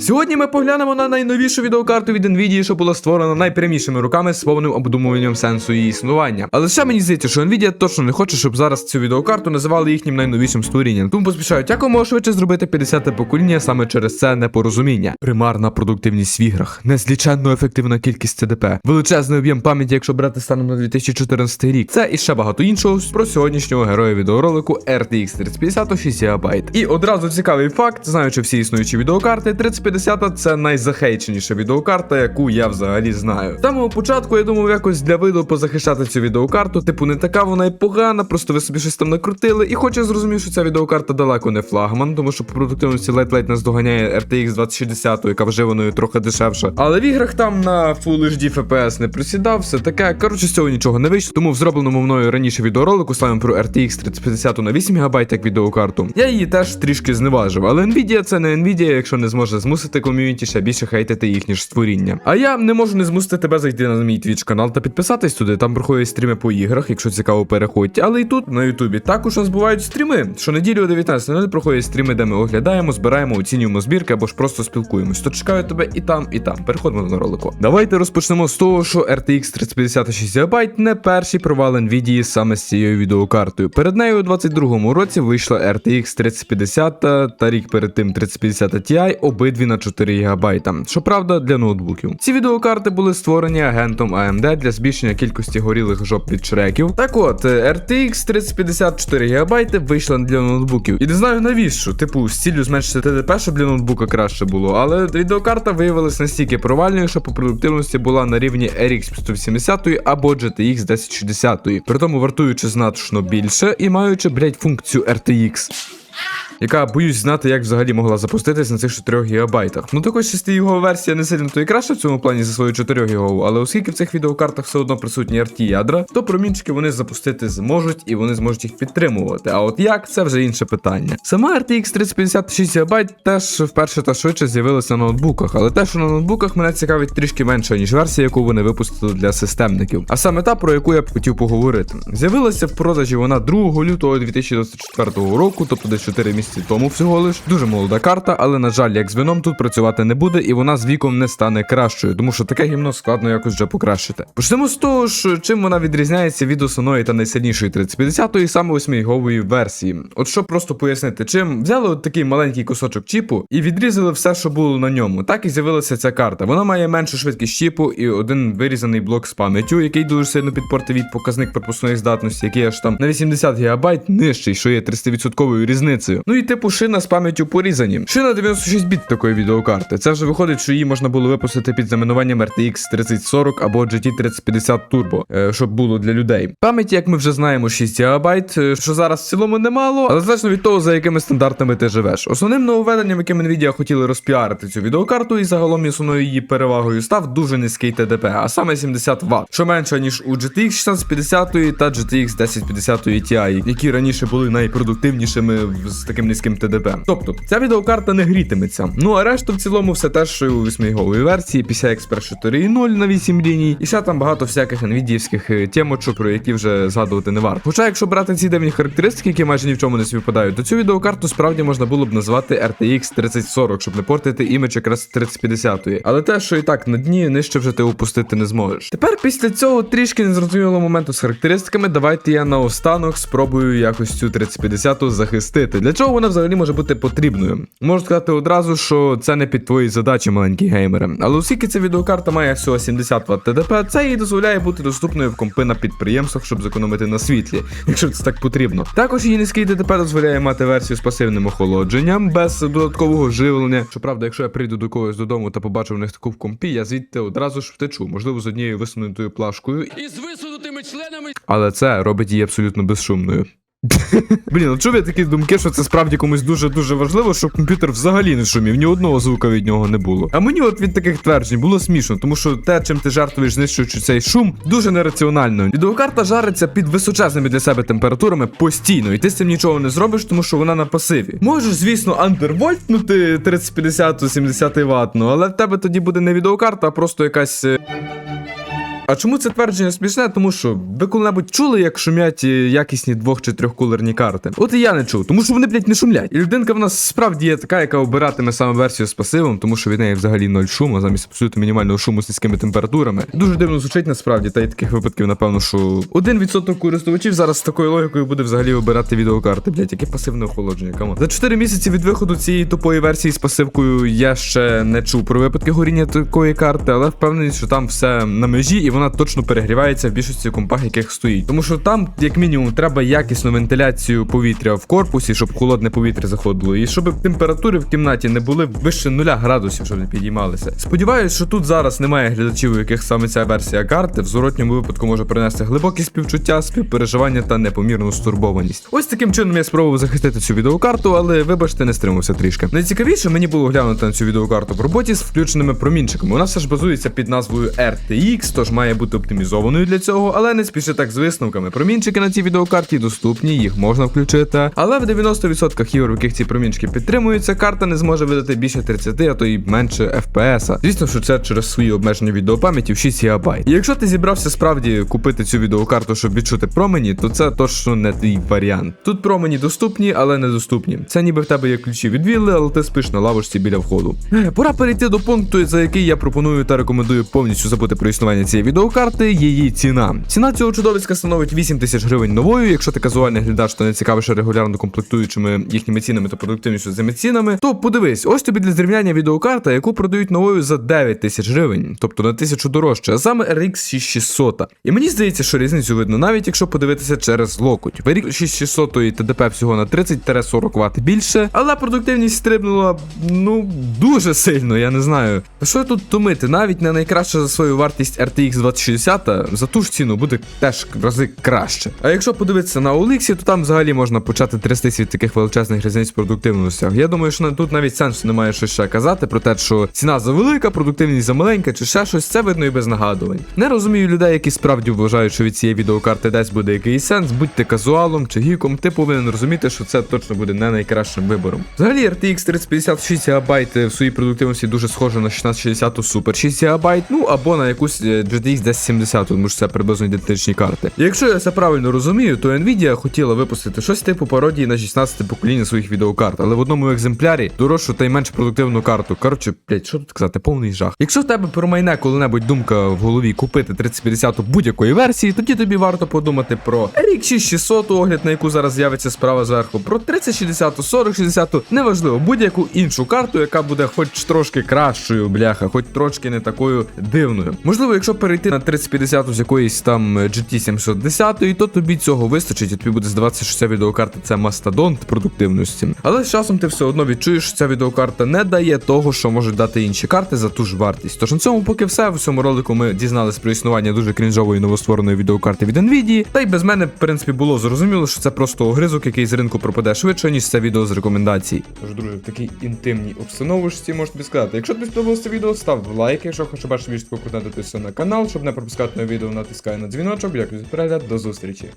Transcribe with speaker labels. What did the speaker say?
Speaker 1: Сьогодні ми поглянемо на найновішу відеокарту від Nvidia, що була створена найпрямішими руками з повним обдумуванням сенсу її існування. Але ще мені здається, що Nvidia точно не хоче, щоб зараз цю відеокарту називали їхнім найновішим створінням. Тому поспішають якомога швидше зробити 50-те покоління саме через це непорозуміння. Примарна продуктивність в іграх, незліченно ефективна кількість CDP, величезний об'єм пам'яті, якщо брати станом на 2014 рік. Це і ще багато іншого про сьогоднішнього героя відеоролику RTX 3050 6 ГБ. І одразу цікавий факт, знаючи всі існуючі відеокарти, 3050 це найзахейченіша відеокарта, яку я взагалі знаю. З самого початку я думав якось для виду позахищати цю відеокарту, типу не така вона й погана, просто ви собі щось там накрутили. І хоч я зрозумів, що ця відеокарта далеко не флагман, тому що по продуктивності ледь-ледь нас доганяє RTX 2060, яка вживаною трохи дешевша. Але в іграх там на Full HD FPS не присідав, все таке. Коротше, з цього нічого не вийшло. Тому в зробленому мною раніше відеоролику саме про RTX 3050 на 8 ГБ як відеокарту. Я її теж трішки зневажив, але Nvidia це не Nvidia, якщо не зможе змусити ком'юніті ще більше хейтити їхні ж створіння. А я не можу не змусити тебе зайти на мій Twitch канал та підписатись туди. Там проходять стріми по іграх, якщо цікаво, переходьте. Але і тут на Ютубі також у нас бувають стріми. Щонеділі о 19.00 проходять стріми, де ми оглядаємо, збираємо, оцінюємо збірки або ж просто спілкуємось. То чекаю тебе і там, і там. Переходимо до ролику. Давайте розпочнемо з того, що RTX 3050 6 ГБ не перший провал Nvidia саме з цією відеокартою. Перед нею у 22-му році вийшла RTX 3050 та рік перед тим 3050 Ti обидві на 4 ГБ. Щоправда, для ноутбуків. Ці відеокарти були створені агентом AMD для збільшення кількості горілих жоп від шреків. Так от, е, RTX 3050 4 ГБ вийшла для ноутбуків. І не знаю навіщо. Типу, з ціллю зменшити ТДП, щоб для ноутбука краще було. Але відеокарта виявилась настільки провальною, що по продуктивності була на рівні RX 180 або GTX 1060, при тому вартуючи значно більше і маючи, блять, функцію RTX. Яка боюсь знати, як взагалі могла запуститись на цих 4 гігабайтах. Ну також 6 його версія не сильно то і краща в цьому плані за свою 4 гігову, але оскільки в цих відеокартах все одно присутні RT ядра, то промінчики вони запустити зможуть і вони зможуть їх підтримувати. А от як це вже інше питання. Сама RTX 3056 ГБ теж вперше та швидше з'явилася на ноутбуках, але те, що на ноутбуках мене цікавить трішки менше, ніж версія, яку вони випустили для системників. А саме та, про яку я б хотів поговорити. З'явилася в продажі вона 2 лютого 2024 року, тобто десь 4 місяці тому всього лиш. Дуже молода карта, але на жаль, як з вином тут працювати не буде, і вона з віком не стане кращою, тому що таке гімно складно якось вже покращити. Почнемо з того ж, чим вона відрізняється від основної та найсильнішої 3050 саме 8-гігової версії. От щоб просто пояснити, чим взяли от такий маленький кусочок чіпу і відрізали все, що було на ньому. Так і з'явилася ця карта. Вона має меншу швидкість чіпу і один вирізаний блок з пам'яттю, який дуже сильно підпортив показник пропускної здатності, який аж там на 80 ГБ нижчий, що є 30% різницею. Ну і типу шина з пам'яттю порізані. Шина 96 біт такої відеокарти. Це вже виходить, що її можна було випустити під знаменуванням RTX 3040 або GT 3050 Turbo, е, щоб було для людей. Пам'яті, як ми вже знаємо, 6 ГБ, е, що зараз в цілому немало, але залежно від того, за якими стандартами ти живеш. Основним нововведенням, яким Nvidia хотіли розпіарити цю відеокарту, і загалом основною її перевагою став дуже низький ТДП, а саме 70 Вт, що менше ніж у GTX 1650 та GTX 1050 Ti, які раніше були найпродуктивнішими з таким низьким ТДП. Тобто ця відеокарта не грітиметься. Ну а решту в цілому все те, що і у 8-гіговій версії, PCI Express 4.0 на 8 ліній, і ще там багато всяких NVIDIA-вських е, про які вже згадувати не варто. Хоча, якщо брати ці дивні характеристики, які майже ні в чому не співпадають, то цю відеокарту справді можна було б назвати RTX 3040, щоб не портити імідж якраз 3050-ї. Але те, що і так на дні нижче вже ти опустити не зможеш. Тепер після цього трішки незрозумілого моменту з характеристиками, давайте я наостанок спробую якось цю 3050 захистити. Для чого вона взагалі може бути потрібною? Можу сказати одразу, що це не під твої задачі, маленькі геймери. Але оскільки ця відеокарта має всього 70 Вт ТДП, це їй дозволяє бути доступною в компи на підприємствах, щоб зекономити на світлі, якщо це так потрібно. Також її низький ТДП дозволяє мати версію з пасивним охолодженням, без додаткового живлення. Щоправда, якщо я прийду до когось додому та побачу в них таку в компі, я звідти одразу ж втечу, можливо, з однією висунутою плашкою,
Speaker 2: із висунутими членами
Speaker 1: але це робить її абсолютно безшумною. Блін, от чув я такі думки, що це справді комусь дуже-дуже важливо, щоб комп'ютер взагалі не шумів, ні одного звука від нього не було. А мені от від таких тверджень було смішно, тому що те, чим ти жартуєш, знищуючи цей шум, дуже нераціонально. Відеокарта жариться під височезними для себе температурами постійно, і ти з цим нічого не зробиш, тому що вона на пасиві. Можеш, звісно, андервольтнути 3050 70 ватну, але в тебе тоді буде не відеокарта, а просто якась. А чому це твердження смішне? Тому що ви коли-небудь чули, як шумять е, якісні двох чи трьохкулерні карти? От і я не чув, тому що вони, блядь, не шумлять. І людинка в нас справді є така, яка обиратиме саме версію з пасивом, тому що від неї взагалі ноль шуму, замість абсолютно мінімального шуму з низькими температурами. Дуже дивно звучить насправді, та й таких випадків, напевно, що 1% користувачів зараз з такою логікою буде взагалі обирати відеокарти, блядь, яке пасивне охолодження. Камон. За 4 місяці від виходу цієї тупої версії з пасивкою я ще не чув про випадки горіння такої карти, але впевнений, що там все на межі і вона точно перегрівається в більшості компах, яких стоїть. Тому що там, як мінімум, треба якісну вентиляцію повітря в корпусі, щоб холодне повітря заходило, і щоб температури в кімнаті не були вище 0 градусів, щоб не підіймалися. Сподіваюсь, що тут зараз немає глядачів, у яких саме ця версія карти в зворотньому випадку може принести глибокі співчуття, співпереживання та непомірну стурбованість. Ось таким чином я спробував захистити цю відеокарту, але вибачте, не стримався трішки. Найцікавіше мені було глянути на цю відеокарту в роботі з включеними промінчиками. Вона все ж базується під назвою RTX, тож має бути оптимізованою для цього, але не спіши так з висновками. Промінчики на цій відеокарті доступні, їх можна включити. Але в 90% ігор, в яких ці промінчики підтримуються, карта не зможе видати більше 30, а то й менше FPS. Звісно, що це через свої обмеження відеопам'яті в 6 ГБ. Якщо ти зібрався справді купити цю відеокарту, щоб відчути промені, то це точно не твій варіант. Тут промені доступні, але недоступні. Це ніби в тебе є ключі від вілли, але ти спиш на лавочці біля входу. Е, Пора перейти до пункту, за який я пропоную та рекомендую повністю забути про існування цієї відеокарти. Її ціна. Ціна цього чудовиська становить 8 тисяч гривень новою. Якщо ти казуальний глядач, то не цікавишся регулярно комплектуючими їхніми цінами та продуктивністю цими цінами, то подивись, ось тобі для зрівняння відеокарта, яку продають новою за 9 тисяч гривень, тобто на тисячу дорожче, а саме RX 6600. І мені здається, що різницю видно, навіть якщо подивитися через локоть. В RX 6600 ТДП всього на 30-40 Вт більше, але продуктивність стрибнула ну дуже сильно, я не знаю. Що тут тумити? Навіть не найкраща за свою вартість RTX 2060 за ту ж ціну буде теж в рази краще. А якщо подивитися на OLX, то там взагалі можна почати трястись від таких величезних різниць в продуктивностях. Я думаю, що тут навіть сенсу немає щось ще казати про те, що ціна завелика, продуктивність замаленька, чи ще щось, це видно і без нагадувань. Не розумію людей, які справді вважають, що від цієї відеокарти десь буде якийсь сенс, будьте казуалом чи гіком, ти повинен розуміти, що це точно буде не найкращим вибором. Взагалі RTX 3050 6 ГБ в своїй продуктивності дуже схоже на 1660 Super 6 ГБ, ну або на якусь е, GTX 1070, тому що це приблизно ідентичні карти. І Якщо я це правильно розумію, то Nvidia хотіла випустити щось типу пародії на 16 покоління своїх відеокарт, але в одному екземплярі дорожчу та й менш продуктивну карту. Коротше, блять, що тут казати, повний жах. Якщо в тебе промайне коли-небудь думка в голові купити 3050 будь-якої версії, тоді тобі варто подумати про RX 6600, огляд на яку зараз з'явиться справа зверху, про 3060, 4060, неважливо, будь-яку іншу карту, яка буде хоч трошки кращою, бляха, хоч трошки не такою дивною. Можливо, якщо перейти на 3050 з якоїсь там GT 710, то тобі цього вистачить, і тобі буде здаватися, що ця відеокарта це мастодонт продуктивності. Але з часом ти все одно відчуєш, що ця відеокарта не дає того, що можуть дати інші карти за ту ж вартість. Тож на цьому поки все. В цьому ролику ми дізналися про існування дуже крінжової новоствореної відеокарти від Nvidia. Та й без мене, в принципі, було зрозуміло, що це просто огризок, який з ринку пропаде швидше, ніж це відео з рекомендацій. Тож, друзі, в такій інтимній обстановочці тобі сказати. Якщо тобі сподобалося відео, став лайк, якщо хочеш бачити більш такого на канал, щоб не пропускати нові відео, натискай на дзвіночок. Дякую за перегляд, до зустрічі.